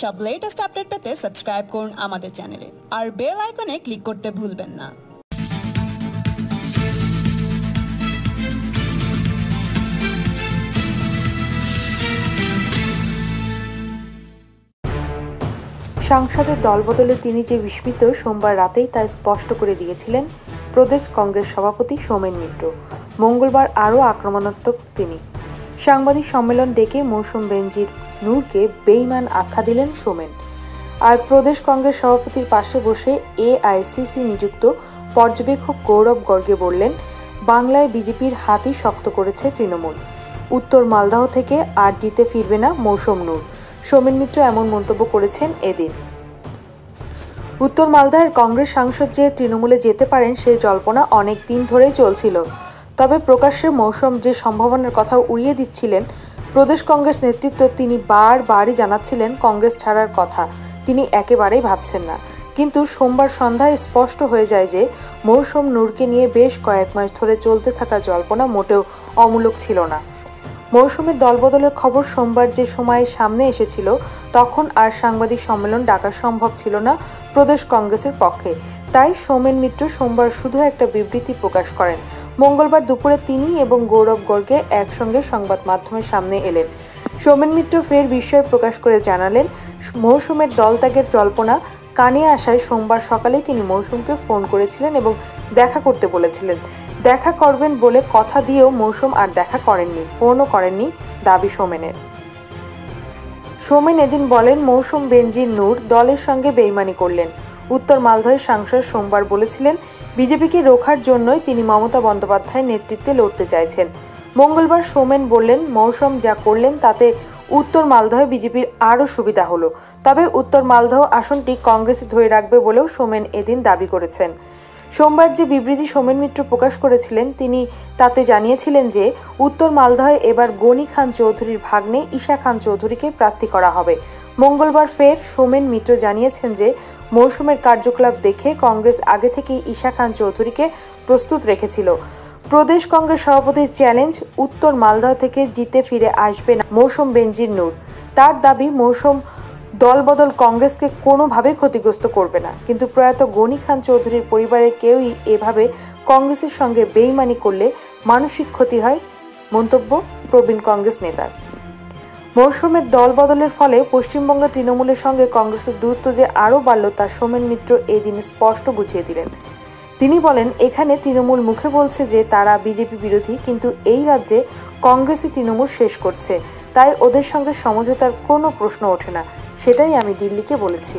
সব latest update পেতে subscribe করুন আমাদের চ্যানেলে আর বেল আইকনে ক্লিক করতে ভুলবেন না। সংসদের দলবদলে তিনি যে বিস্মিত, সোমবার রাতেই তা স্পষ্ট করে দিয়েছিলেন প্রদেশ কংগ্রেস সভাপতি সোমেন মিত্র। মঙ্গলবার আরও আক্রমণাত্মক তিনি। সাংবাদিক সম্মেলন ডেকে মৌসুম বেনজির নূরকে বেইমান আখ্যা দিলেন সোমেন। আর প্রদেশ কংগ্রেস সভাপতির পাশে বসে এআইসিসি নিযুক্ত পর্যবেক্ষক গৌরব গর্গে বললেন, বাংলায় বিজেপির হাতই শক্ত করেছে তৃণমূল। উত্তর মালদাহ থেকে আর জিতে ফিরবে না মৌসুম নূর। সোমেন মিত্র এমন মন্তব্য করেছেন এদিন। উত্তর মালদাহের কংগ্রেস সাংসদ যে তৃণমূলে যেতে পারেন সেই জল্পনা অনেক দিন ধরেই চলছিল। তবে প্রকাশ্যে মৌসুম যে সম্ভাবনার কথা উড়িয়ে দিচ্ছিলেন প্রদেশ কংগ্রেস নেতৃত্ব তিনি বারবারই জানাচ্ছিলেন কংগ্রেস ছাড়ার কথা। তিনি একেবারেই ভাবছেন না। কিন্তু সোমবার সন্ধ্যায় স্পষ্ট হয়ে যায় যে, মৌসুম নূরকে নিয়ে বেশ কয়েক মাস ধরে চলতে থাকা জল্পনা মোটেও অমূলক ছিল না। মৌসুমের দলবদলের খবর সোমবার যে সময়ে সামনে এসেছিল, তখন আর সাংবাদিক সম্মেলন ডাকা সম্ভব ছিল না প্রদেশ কংগ্রেসের পক্ষে। তাই সোমেন মিত্র সোমবার শুধু একটা বিবৃতি প্রকাশ করেন। মঙ্গলবার দুপুরে তিনি এবং গৌরব গর্গে একসঙ্গে সংবাদ মাধ্যমের সামনে এলেন। সোমেন মিত্র ফের বিস্ময় প্রকাশ করে জানালেন, মৌসুমের দলত্যাগের জল্পনা কানে আসায় সোমবার সকালে তিনি মৌসুমকে ফোন করেছিলেন এবং দেখা করতে বলেছিলেন। দেখা করবেন বলে কথা দিয়েও মৌসুম আর দেখা করেননি, ফোনও করেননি দাবি সোমেনের। সোমেন এদিন বলেন, মৌসুম বেনজির নূর দলের সঙ্গে বেইমানি করলেন। উত্তর মালদহের সাংসদ সোমবার বলেছিলেন, বিজেপিকে রোখার জন্যই তিনি মমতা বন্দ্যোপাধ্যায়ের নেতৃত্বে লড়তে চাইছেন। মঙ্গলবার সোমেন বললেন, মৌসুম যা করলেন তাতে উত্তর মালদহে বিজেপির আরও সুবিধা হলো। তবে উত্তর মালদহ আসনটি কংগ্রেসে ধরে রাখবে বলেও সোমেন এদিন দাবি করেছেন। সোমবার যে বিবৃতি সোমেন মিত্র প্রকাশ করেছিলেন, তিনি তাতে জানিয়েছিলেন যে উত্তর মালদহে এবার গনি খান চৌধুরীর ভাগ্নে ঈশা খান চৌধুরীকে প্রার্থী করা হবে। মঙ্গলবার ফের সোমেন মিত্র জানিয়েছেন যে মৌসুমের কার্যকলাপ দেখে কংগ্রেস আগে থেকেই ঈশা খান চৌধুরীকে প্রস্তুত রেখেছিল। প্রদেশ কংগ্রেস সভাপতির চ্যালেঞ্জ, উত্তর মালদহ থেকে জিতে ফিরে আসবে না মৌসুম বেনজির নূর। তার দাবি, মৌসুম দলবদল কংগ্রেসকে কোনোভাবে ক্ষতিগ্রস্ত করবে না। কিন্তু প্রয়াত গনি খান চৌধুরীর পরিবারের কেউই এভাবে কংগ্রেসের সঙ্গে বেইমানি করলে মানসিক ক্ষতি হয়, মন্তব্য প্রবীণ কংগ্রেস নেতার। মৌসুমের দল বদলের ফলে পশ্চিমবঙ্গ তৃণমূলের সঙ্গে কংগ্রেসের দূরত্ব যে আরও বাড়ল তা সোমেন মিত্র এদিন স্পষ্ট বুঝিয়ে দিলেন। তিনি বলেন, এখানে তৃণমূল মুখে বলছে যে তারা বিজেপি বিরোধী, কিন্তু এই রাজ্যে কংগ্রেসই তৃণমূল শেষ করছে। তাই ওদের সঙ্গে সমঝোতার কোনো প্রশ্ন ওঠে না সেটাই আমি দিল্লিকে বলেছি।